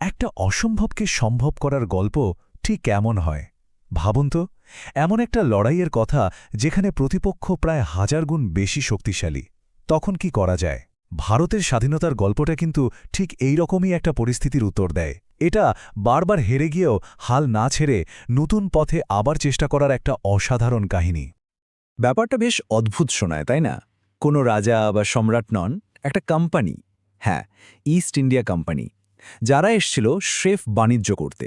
একটা অসম্ভবকে সম্ভব করার গল্প ঠিক কেমন হয়? ভাবুন তো, এমন একটা লড়াইয়ের কথা যেখানে প্রতিপক্ষ প্রায় হাজার গুণ বেশি শক্তিশালী। তখন কি করা যায়? ভারতের স্বাধীনতার গল্পটা কিন্তু ঠিক এই রকমই একটা পরিস্থিতির উত্তর দেয়। এটা বারবার হেরে গিয়েও হাল না ছেড়ে নতুন পথে আবার চেষ্টা করার একটা অসাধারণ কাহিনী। ব্যাপারটা বেশ অদ্ভুত শোনায়, তাই না? কোনো রাজা বা সম্রাট নন, একটা কোম্পানি হ্যাঁ ইস্ট ইন্ডিয়া কোম্পানি যারা এসছিল স্রেফ বাণিজ্য করতে,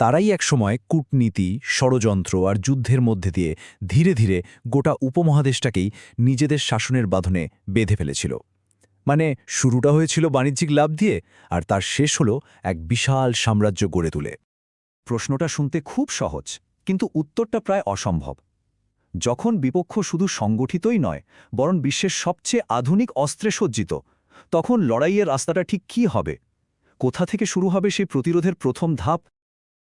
তারাই একসময় কূটনীতি, ষড়যন্ত্র আর যুদ্ধের মধ্যে দিয়ে ধীরে ধীরে গোটা উপমহাদেশটাকেই নিজেদের শাসনের বাঁধনে বেঁধে ফেলেছিল। মানে শুরুটা হয়েছিল বাণিজ্যিক লাভ দিয়ে আর তার শেষ হল এক বিশাল সাম্রাজ্য গড়ে তুলে। প্রশ্নটা শুনতে খুব সহজ, কিন্তু উত্তরটা প্রায় অসম্ভব। যখন বিপক্ষ শুধু সংগঠিতই নয়, বরং বিশ্বের সবচেয়ে আধুনিক অস্ত্রে সজ্জিত, তখন লড়াইয়ের রাস্তাটা ঠিক কী হবে? কোথা থেকে শুরু হবে সেই প্রতিরোধের প্রথম ধাপ?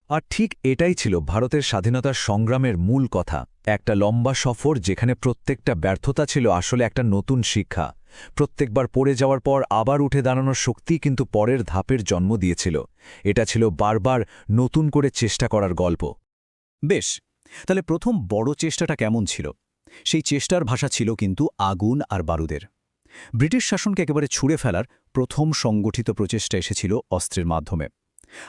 আর ঠিক এটাই ছিল ভারতের স্বাধীনতার সংগ্রামের মূল কথা। একটা লম্বা সফর যেখানে প্রত্যেকটা ব্যর্থতা ছিল আসলে একটা নতুন শিক্ষা। প্রত্যেকবার পড়ে যাওয়ার পর আবার উঠে দাঁড়ানোর শক্তি কিন্তু পরের ধাপের জন্ম দিয়েছিল। এটা ছিল বারবার নতুন করে চেষ্টা করার গল্প। বেশ, তাহলে প্রথম বড় চেষ্টাটা কেমন ছিল? সেই চেষ্টার ভাষা ছিল কিন্তু আগুন আর বারুদের। ব্রিটিশ শাসনকে একেবারে ছুঁড়ে ফেলার প্রথম সংগঠিত প্রচেষ্টা এসেছিল অস্ত্রের মাধ্যমে।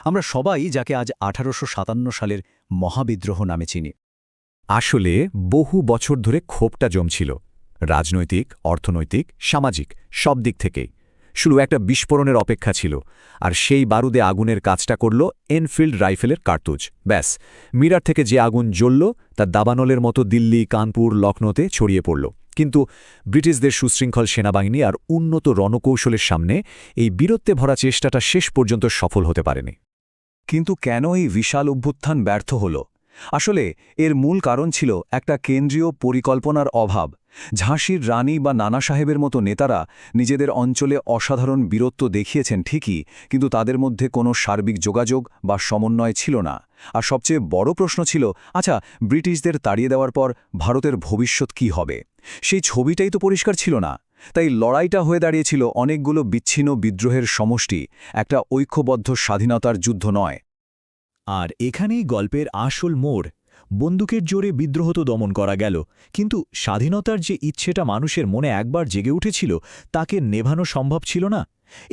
আমরা সবাই যাকে আজ আঠারোশো সাতান্ন সালের মহাবিদ্রোহ নামে চিনি। আসলে বহু বছর ধরে ক্ষোভটা জমছিল, রাজনৈতিক, অর্থনৈতিক, সামাজিক, সব দিক থেকেই। শুধু একটা বিস্ফোরণের অপেক্ষা ছিল, আর সেই বারুদে আগুনের কাজটা করল এনফিল্ড রাইফেলের কার্তুজ। ব্যাস, মিরার থেকে যে আগুন জ্বলল, তা দাবানলের মতো দিল্লি, কানপুর লখনৌতে ছড়িয়ে পড়ল। কিন্তু ব্রিটিশদের সুশৃঙ্খল সেনাবাহিনী আর উন্নত রণকৌশলের সামনে এই বীরত্বে ভরা চেষ্টাটা শেষ পর্যন্ত সফল হতে পারেনি। কিন্তু কেন এই বিশাল অভ্যুত্থান ব্যর্থ হল? আসলে এর মূল কারণ ছিল একটা কেন্দ্রীয় পরিকল্পনার অভাব। ঝাঁসির রানী বা নানা সাহেবের মতো নেতারা নিজেদের অঞ্চলে অসাধারণ বীরত্ব দেখিয়েছেন ঠিকই, কিন্তু তাদের মধ্যে কোনো সার্বিক যোগাযোগ বা সমন্বয় ছিল না। আর সবচেয়ে বড় প্রশ্ন ছিল আচ্ছা ব্রিটিশদের তাড়িয়ে দেওয়ার পর ভারতের ভবিষ্যৎ কি হবে? সেই ছবিটাই তো পরিষ্কার ছিল না। তাই লড়াইটা হয়ে দাঁড়িয়েছিল অনেকগুলো বিচ্ছিন্ন বিদ্রোহের সমষ্টি, একটা ঐক্যবদ্ধ স্বাধীনতার যুদ্ধ নয়। আর এখানেই গল্পের আসল মোড়, বন্দুকের জোরে বিদ্রোহ তো দমন করা গেল, কিন্তু স্বাধীনতার যে ইচ্ছেটা মানুষের মনে একবার জেগে উঠেছিল, তাকে নেভানো সম্ভব ছিল না।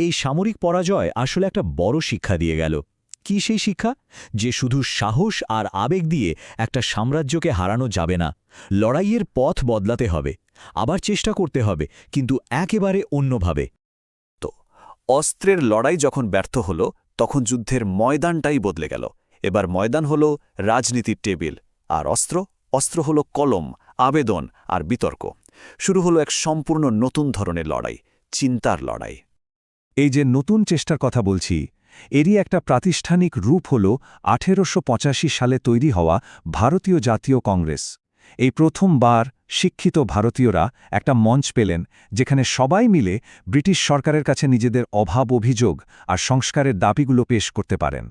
এই সামরিক পরাজয় আসলে একটা বড় শিক্ষা দিয়ে গেল। কি সেই শিক্ষা? যে শুধু সাহস আর আবেগ দিয়ে একটা সাম্রাজ্যকে হারানো যাবে না। লড়াইয়ের পথ বদলাতে হবে। আবার চেষ্টা করতে হবে, কিন্তু একেবারে অন্যভাবে। তো, অস্ত্রের লড়াই যখন ব্যর্থ হল, তখন যুদ্ধের ময়দানটাই বদলে গেল। এবার ময়দান হল রাজনীতির টেবিল, আর অস্ত্র? অস্ত্র হল কলম, আবেদন আর বিতর্ক। শুরু হলো এক সম্পূর্ণ নতুন ধরনের লড়াই, চিন্তার লড়াই। এই যে নতুন চেষ্টার কথা বলছি এরই একটা প্রাতিষ্ঠানিক রূপ হল আঠেরোশো পঁচাশি সালে তৈরি হওয়া ভারতীয় জাতীয় কংগ্রেস। এই প্রথমবার শিক্ষিত ভারতীয়রা একটা মঞ্চ পেলেন, যেখানে সবাই মিলে ব্রিটিশ সরকারের কাছে নিজেদের অভাব অভিযোগ আর সংস্কারের দাবিগুলো পেশ করতে পারেন।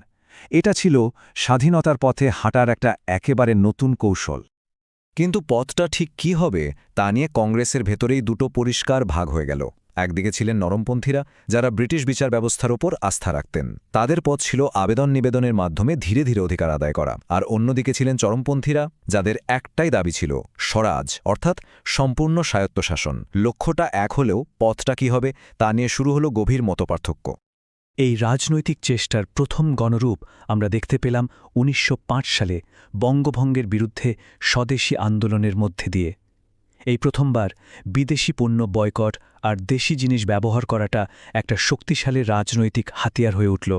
এটা ছিল স্বাধীনতার পথে হাঁটার একটা একেবারে নতুন কৌশল। কিন্তু পথটা ঠিক কি হবে তা নিয়ে কংগ্রেসের ভেতরেই দুটো পরিষ্কার ভাগ হয়ে গেল। একদিকে ছিলেন নরমপন্থীরা, যারা ব্রিটিশ বিচার ব্যবস্থার ওপর আস্থা রাখতেন। তাদের পথ ছিল আবেদন নিবেদনের মাধ্যমে ধীরে ধীরে অধিকার আদায় করা। আর অন্যদিকে ছিলেন চরমপন্থীরা, যাদের একটাই দাবি ছিল, স্বরাজ, অর্থাৎ সম্পূর্ণ স্বায়ত্তশাসন। লক্ষ্যটা এক হলেও পথটা কি হবে, তা নিয়ে শুরু হলো গভীর মতপার্থক্য। এই রাজনৈতিক চেষ্টার প্রথম গণরূপ আমরা দেখতে পেলাম ১৯০৫ সালে বঙ্গভঙ্গের বিরুদ্ধে স্বদেশী আন্দোলনের মধ্যে দিয়ে। এই প্রথমবার বিদেশি পণ্য বয়কট আর দেশি জিনিস ব্যবহার করাটা একটা শক্তিশালী রাজনৈতিক হাতিয়ার হয়ে উঠল।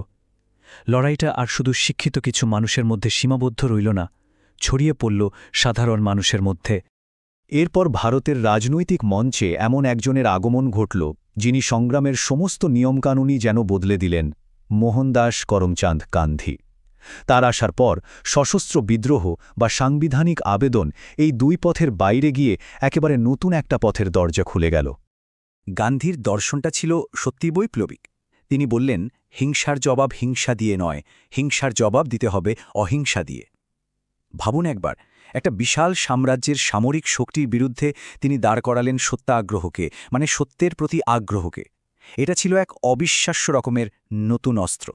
লড়াইটা আর শুধু শিক্ষিত কিছু মানুষের মধ্যে সীমাবদ্ধ রইল না, ছড়িয়ে পড়ল সাধারণ মানুষের মধ্যে। এরপর ভারতের রাজনৈতিক মঞ্চে এমন একজনের আগমন ঘটল, যিনি সংগ্রামের সমস্ত নিয়মকানুনই যেন বদলে দিলেন, মোহনদাস করমচাঁদ গান্ধী। তার আসার পর সশস্ত্র বিদ্রোহ বা সাংবিধানিক আবেদন এই দুই পথের বাইরে গিয়ে একেবারে নতুন একটা পথের দরজা খুলে গেল। গান্ধীর দর্শনটা ছিল সত্যি বৈপ্লবিক। তিনি বললেন, হিংসার জবাব হিংসা দিয়ে নয়, হিংসার জবাব দিতে হবে অহিংসা দিয়ে। ভাবুন একবার, একটা বিশাল সাম্রাজ্যের সামরিক শক্তির বিরুদ্ধে তিনি দাঁড় করালেন সত্যাগ্রহকে মানে সত্যের প্রতি আগ্রহকে। এটা ছিল এক অবিশ্বাস্য রকমের নতুন অস্ত্র।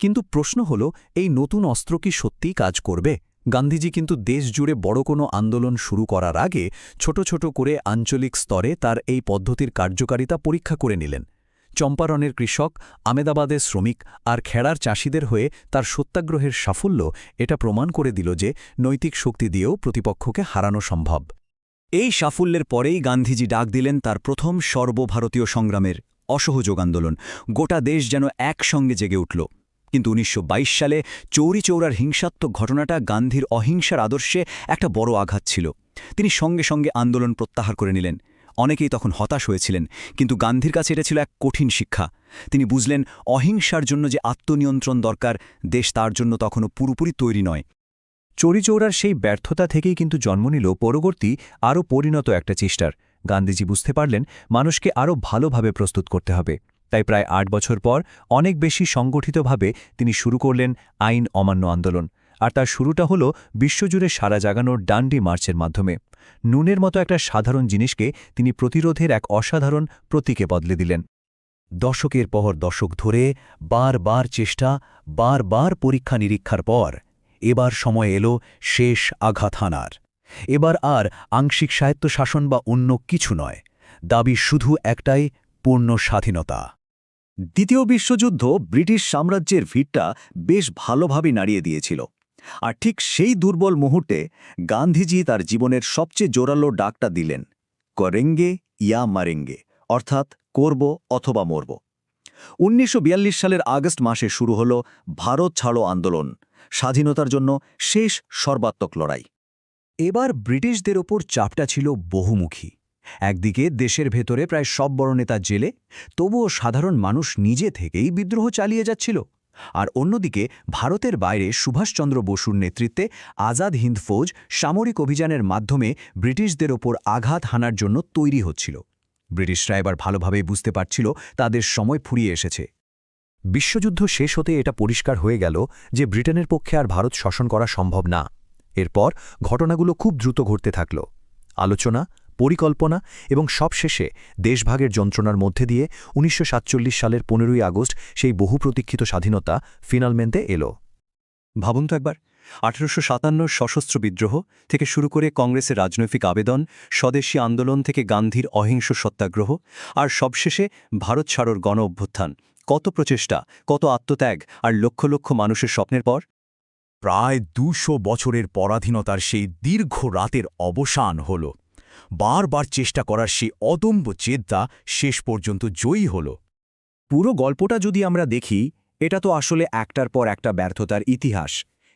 কিন্তু প্রশ্ন হল, এই নতুন অস্ত্র কি সত্যিই কাজ করবে? গান্ধীজি কিন্তু দেশ জুড়ে বড় কোনো আন্দোলন শুরু করার আগে ছোট ছোট করে আঞ্চলিক স্তরে তার এই পদ্ধতির কার্যকারিতা পরীক্ষা করে নিলেন। চম্পারণের কৃষক, আমেদাবাদের শ্রমিক আর খেড়ার চাষিদের হয়ে তার সত্যাগ্রহের সাফল্য এটা প্রমাণ করে দিল যে নৈতিক শক্তি দিয়েও প্রতিপক্ষকে হারানো সম্ভব। এই সাফল্যের পরেই গান্ধীজি ডাক দিলেন তার প্রথম সর্বভারতীয় সংগ্রামের অসহযোগ আন্দোলন। গোটা দেশ যেন একসঙ্গে জেগে উঠল। কিন্তু উনিশশো বাইশ সালে চৌরি চৌরার হিংসাত্মক ঘটনাটা গান্ধীর অহিংসার আদর্শে একটা বড় আঘাত ছিল। তিনি সঙ্গে সঙ্গে আন্দোলন প্রত্যাহার করে নিলেন। অনেকেই তখন হতাশ হয়েছিলেন, কিন্তু গান্ধীর কাছে এটা ছিল এক কঠিন শিক্ষা। তিনি বুঝলেন, অহিংসার জন্য যে আত্মনিয়ন্ত্রণ দরকার, দেশ তার জন্য তখনও পুরোপুরি তৈরি নয়। চৌরিচৌরার সেই ব্যর্থতা থেকেই কিন্তু জন্ম নিল পরবর্তী আরও পরিণত একটা চেষ্টার। গান্ধীজি বুঝতে পারলেন, মানুষকে আরও ভালোভাবে প্রস্তুত করতে হবে। তাই প্রায় আট বছর পর অনেক বেশি সংগঠিতভাবে তিনি শুরু করলেন আইন অমান্য আন্দোলন। আর তার শুরুটা হল বিশ্বজুড়ে সারা জাগানোর ডান্ডি মার্চের মাধ্যমে। নুনের মতো একটা সাধারণ জিনিসকে তিনি প্রতিরোধের এক অসাধারণ প্রতীকে বদলে দিলেন। দশকের পর দশক ধরে বারবার চেষ্টা, বারবার পরীক্ষা নিরীক্ষার পর এবার সময় এলো শেষ আঘাত হানার। এবার আর আংশিক স্বায়ত্তশাসন বা অন্য কিছু নয়। দাবি শুধু একটাই পূর্ণ স্বাধীনতা। দ্বিতীয় বিশ্বযুদ্ধ ব্রিটিশ সাম্রাজ্যের ভিড়টা বেশ ভালোভাবে নাড়িয়ে দিয়েছিল। আর ঠিক সেই দুর্বল মুহূর্তে গান্ধীজি তার জীবনের সবচেয়ে জোরালো ডাকটা দিলেন, করেঙ্গে ইয়া মারেঙ্গে অর্থাৎ করব অথবা মরব। উনিশশো বিয়াল্লিশ সালের আগস্ট মাসে শুরু হল ভারত ছাড়ো আন্দোলন, স্বাধীনতার জন্য শেষ সর্বাত্মক লড়াই। এবার ব্রিটিশদের ওপর চাপটা ছিল বহুমুখী। একদিকে দেশের ভেতরে প্রায় সব বড় নেতা জেলে, তবুও সাধারণ মানুষ নিজে থেকেই বিদ্রোহ চালিয়ে যাচ্ছিল। আর অন্যদিকে ভারতের বাইরে সুভাষচন্দ্র বসুর নেতৃত্বে আজাদ হিন্দ ফৌজ সামরিক অভিযানের মাধ্যমে ব্রিটিশদের ওপর আঘাত হানার জন্য তৈরি হচ্ছিল। ব্রিটিশরা এবার ভালোভাবেই বুঝতে পারছিল তাদের সময় ফুরিয়ে এসেছে। বিশ্বযুদ্ধ শেষ হতে এটা পরিষ্কার হয়ে গেল যে ব্রিটেনের পক্ষে আর ভারত শাসন করা সম্ভব না। এরপর ঘটনাগুলো খুব দ্রুত ঘটতে থাকল। আলোচনা পরিকল্পনা এবং সবশেষে দেশভাগের যন্ত্রণার মধ্যে দিয়ে উনিশশো সাতচল্লিশ সালের পনেরোই আগস্ট সেই বহু প্রতীক্ষিত স্বাধীনতা ফিনালমেন্টে এলো। ভাবুন তো একবার, আঠেরোশো সাতান্ন সশস্ত্র বিদ্রোহ থেকে শুরু করে কংগ্রেসের রাজনৈতিক আবেদন, স্বদেশী আন্দোলন থেকে গান্ধীর অহিংস সত্যাগ্রহ, আর সবশেষে ভারত ছাড়োর গণ অভ্যুত্থান। কত প্রচেষ্টা, কত আত্মত্যাগ, আর লক্ষ লক্ষ মানুষের স্বপ্নের পর? প্রায় দুশো বছরের পরাধীনতার সেই দীর্ঘ রাতের অবসান হল। বারবার চেষ্টা করার সেই অদম্য চেদ্দা শেষ পর্যন্ত জয়ী হল। পুরো গল্পটা যদি আমরা দেখি, এটা তো আসলে একটার পর একটা ব্যর্থতার ইতিহাস।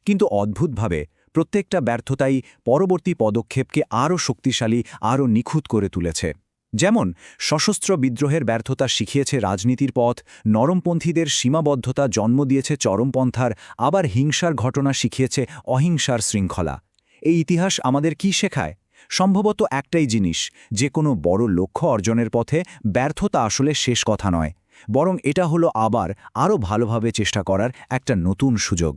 কিন্তু অদ্ভুতভাবে প্রত্যেকটা ব্যর্থতাই পরবর্তী পদক্ষেপকে আরও শক্তিশালী, আরও নিখুঁত করে তুলেছে। যেমন, সশস্ত্র বিদ্রোহের ব্যর্থতা শিখিয়েছে রাজনীতির পথ, নরমপন্থীদের সীমাবদ্ধতা জন্ম দিয়েছে চরমপন্থার, আবার হিংসার ঘটনা শিখিয়েছে অহিংসার শৃঙ্খলা। এই ইতিহাস আমাদের কি শেখায়? সম্ভবত একটাই জিনিস, যে কোনো বড় লক্ষ্য অর্জনের পথে ব্যর্থতা আসলে শেষ কথা নয়, বরং এটা হলো আবার আরও ভালোভাবে চেষ্টা করার একটা নতুন সুযোগ।